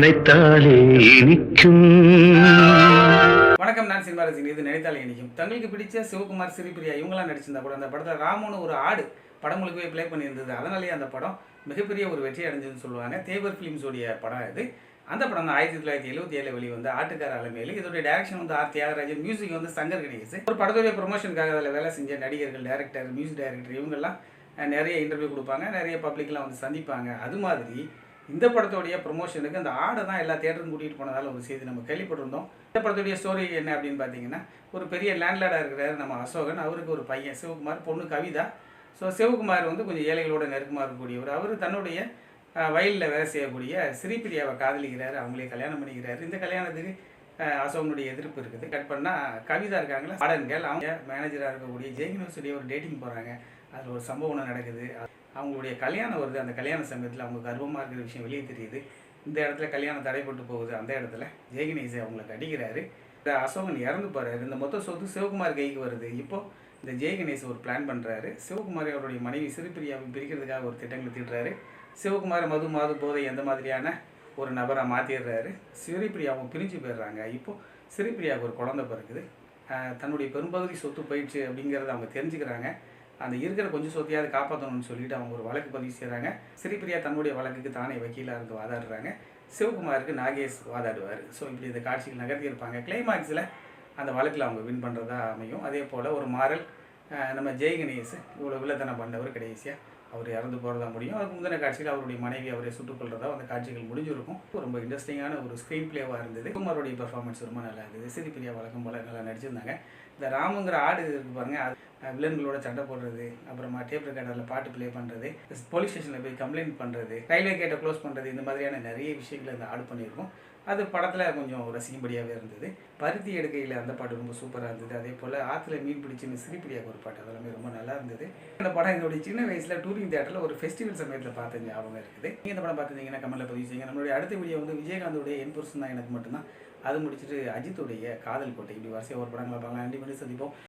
நினைத்தாலே இனிக்கும் வணக்கம் நான் சினிமா இது நினைத்தாலே இணைக்கும் தங்களுக்கு பிடிச்ச சிவகுமார் சிறிபிரியா இவங்களாம் நடிச்சிருந்தா கூட அந்த படத்தில் ராமனு ஒரு ஆடு படம் முழுக்கவே ப்ளே பண்ணியிருந்தது. அதனாலேயே அந்த படம் மிகப்பெரிய ஒரு வெற்றி அடைஞ்சதுன்னு சொல்லுவாங்க. தேவர் ஃபிலிம்ஸோடைய படம் இது அந்த படம் தான் ஆயிரத்தி தொள்ளாயிரத்தி எழுபத்தி ஏழு வெளி வந்து ஆட்டுக்கார அலமையில் இதோடைய டேரக்ஷன் வந்து ஆர். தியாகராஜன் மியூசிக் வந்து சங்கர் கணேஷ் ஒரு படத்துடைய ப்ரொமோஷனுக்காக அதில் வேலை செஞ்ச நடிகர்கள் டேரக்டர் மியூசிக் டைரக்டர் இவங்கெல்லாம் நிறைய இன்டர்வியூ கொடுப்பாங்க. நிறைய பப்ளிக்லாம் வந்து சந்திப்பாங்க. அது மாதிரி இந்த படத்தோடைய ப்ரொமோஷனுக்கு அந்த ஆடை தான் எல்லா தேட்டரும் கூட்டிகிட்டு போனதால ஒரு செய்தி நம்ம கேள்விப்பட்டிருந்தோம். இந்த படத்துடைய ஸ்டோரி என்ன அப்படின்னு பார்த்தீங்கன்னா ஒரு பெரிய லேண்ட்லேடாக இருக்கிறார் நம்ம அசோகன். அவருக்கு ஒரு பையன் சிவகுமார் பொண்ணு கவிதா. ஸோ சிவகுமார் வந்து கொஞ்சம் ஏழைகளோட நெருக்கமாக இருக்கக்கூடியவர். அவர் தன்னுடைய வயலில் வேலை செய்யக்கூடிய ஸ்ரீபிரியாவை காதலிக்கிறாரு. அவங்களே கல்யாணம் பண்ணிக்கிறாரு. இந்த கல்யாணத்துக்கு அசோகனுடைய எதிர்ப்பு இருக்குது. கட் பண்ணால் கவிதா இருக்காங்களா ஆடன்கள் அவங்க மேனேஜராக இருக்கக்கூடிய ஜெய்கினோசுடைய ஒரு டேட்டிங் போகிறாங்க அதில் ஒரு சம்பவம் ஒன்று நடக்குது. அவங்களுடைய கல்யாணம் வருது. அந்த கல்யாண சமயத்தில் அவங்க கர்வமாக இருக்கிற விஷயம் வெளியே தெரியுது. இந்த இடத்துல கல்யாணம் தடைப்பட்டு போகுது. அந்த இடத்துல ஜெயகணேசை அவங்களுக்கு அடிக்கிறாரு. இந்த அசோகன் இறந்து போகிறாரு இந்த மொத்த சொத்து சிவகுமார் கைக்கு வருது. இப்போது இந்த ஜெயகணேஷ் ஒரு பிளான் பண்ணுறாரு சிவகுமார் அவருடைய மனைவி சிறுபிரியாவை பிரிக்கிறதுக்காக ஒரு திட்டங்களை தீட்டுறாரு. சிவகுமார் மது மாது போதை எந்த மாதிரியான ஒரு நபராக மாற்றிடுறாரு சிறுபிரியாவும் பிரிஞ்சு போயிடுறாங்க. இப்போது சிறுபிரியாவுக்கு ஒரு குழந்தை பிறகுது தன்னுடைய பெரும்பகுதி சொத்து போயிடுச்சு அப்படிங்கிறத அவங்க தெரிஞ்சுக்கிறாங்க. அந்த இருக்கிற கொஞ்சம் சொத்தையாவது காப்பாற்றணும்னு சொல்லிட்டு அவங்க ஒரு வழக்கு பதிவு செய்கிறாங்க ஸ்ரீபிரியா தன்னுடைய வழக்குக்கு தானே வக்கீலாக இருந்து வாதாடுறாங்க. சிவகுமாருக்கு நாகேஷ் வாதாடுவார். ஸோ இப்படி இந்த காட்சிகள் நகர்த்தி இருப்பாங்க. கிளைமாக்ஸில் அந்த வழக்கில் அவங்க வின் பண்ணுறதா அமையும். அதே போல் ஒரு மாறல் நம்ம ஜெய் கணேஷ் இவ்வளோ வில்லத்தனம் பண்ணவர் கடைசியாக அவர் இறந்து போகிறதா முடியும். அதுக்கு முந்தின காட்சியில் அவருடைய மனைவி அவரை சுட்டுக் கொள்றதா அந்த காட்சிகள் முடிஞ்சிருக்கும். ரொம்ப இன்ட்ரெஸ்டிங்கான ஒரு ஸ்க்ரீன் பிளேவாக இருந்தது. குமாரோடைய பர்ஃபார்மன்ஸ் ரொம்ப நல்லா இருந்தது. சிரிப்பிரியா வழக்கம் போல் நல்லா நடிச்சிருந்தாங்க. இந்த ராமுங்கிற ஆடு இருக்கு பாருங்க அது வில்லன்களோட சண்டை போடுறது அப்புறமா டேப் ரெக்கார்டரில் பாட்டு ப்ளே பண்ணுறது போலீஸ் ஸ்டேஷனில் போய் கம்ப்ளைண்ட் பண்ணுறது ரயில்வே கேட்டை க்ளோஸ் பண்ணுறது இந்த மாதிரியான நிறைய விஷயங்களை இந்த ஆடு பண்ணியிருக்கோம். அது படத்தில் கொஞ்சம் ரசிக்கும்படியாகவே இருந்தது. பருத்தி எடுக்கையில் அந்த பாட்டு ரொம்ப சூப்பராக இருந்தது. அதே போல் ஆற்றுல மீன் பிடிச்சின்னு சிரிப்பிடியாக ஒரு பாட்டு அதெல்லாமே ரொம்ப நல்லா இருந்தது. இந்த படம் என்னுடைய சின்ன வயசில் டூரிங் தேட்டரில் ஒரு ஃபெஸ்டிவல் சமயத்தில் பார்த்த ஞாபகம் இருக்குது. நீங்கள் இந்த படம் பார்த்துருந்தீங்கன்னா கமெண்ட்டில் பதிவு செய்யுங்க. நம்மளுடைய அடுத்த வீடியோ வந்து விஜயகாந்தோடைய என் புருஷன் தான் எனக்கு மட்டும்தான். அது முடிச்சுட்டு அஜித்துடைய காதல் கோட்டை. இப்படி வரிசையாக ஒரு படங்களை பார்க்கலாம். நன்றி பண்ணி சந்திப்போம்.